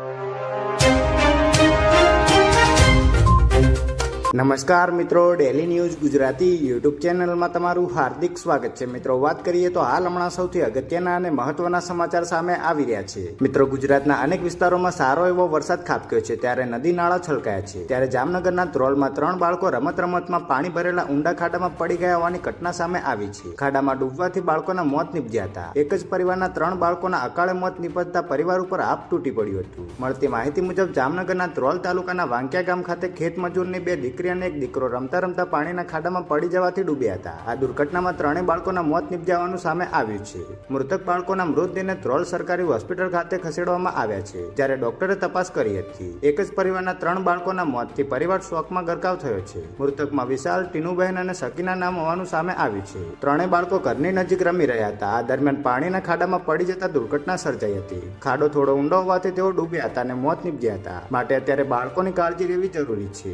you. નમસ્કાર મિત્રો daily news Gujarati YouTube ચેનલમાં તમારું હાર્દિક સ્વાગત છે. મિત્રો, વાત કરીએ તો હાલ હમણાં સૌથી અગત્યના અને મહત્વના સમાચાર સામે આવી રહ્યા છે. મિત્રો, ગુજરાતના અનેક વિસ્તારોમાં સારો એવો વરસાદ ખાબક્યો છે. ત્યારે નદી નાળા છલકાયા છે. ત્યારે જામનગરના ધ્રોલમાં ત્રણ બાળકો રમત રમતમાં પાણી ભરેલા ઊંડા ખાડામાં પડી ગયા હોવાની ઘટના સામે આવી છે. ખાડામાં ડૂબવાથી બાળકોના મોત નીપજ્યા હતા. એક જ પરિવારના ત્રણ બાળકોના અકાળે મોત નીપજતા પરિવાર ઉપર આપ તૂટી પડ્યું હતું. મળતી માહિતી મુજબ, જામનગરના ધ્રોલ તાલુકાના વાંક્યા ગામ ખાતે ખેતમજૂરની બે દીકરી અને એક દીકરો રમતા રમતા પાણીના ખાડામાં પડી જવાથી ડૂબ્યા હતા. આ દુર્ઘટનામાં ત્રણેય બાળકોના મોત નીપજાવાનું સામે આવ્યું છે. મૃતક બાળકોના મૃતદેહને ત્રોલ સરકારી હોસ્પિટલ ખાતે ખસેડવામાં આવ્યા છે, જ્યારે ડોક્ટરે તપાસ કરી હતી. એક જ પરિવારના ત્રણ બાળકોના મોતથી પરિવાર શોકમાં ગરકાવ થયો છે. મૃતકમાં વિશાલ, ટીનુબહેન અને સકીના નામ હોવાનું સામે આવ્યું છે. ત્રણેય બાળકો ઘરની નજીક રમી રહ્યા હતા. આ દરમિયાન પાણીના ખાડામાં પડી જતા દુર્ઘટના સર્જાઈ હતી. ખાડો થોડો ઊંડો હોવાથી તેઓ ડૂબ્યા હતા અને મોત નીપજ્યા હતા. માટે અત્યારે બાળકોની કાળજી લેવી જરૂરી છે.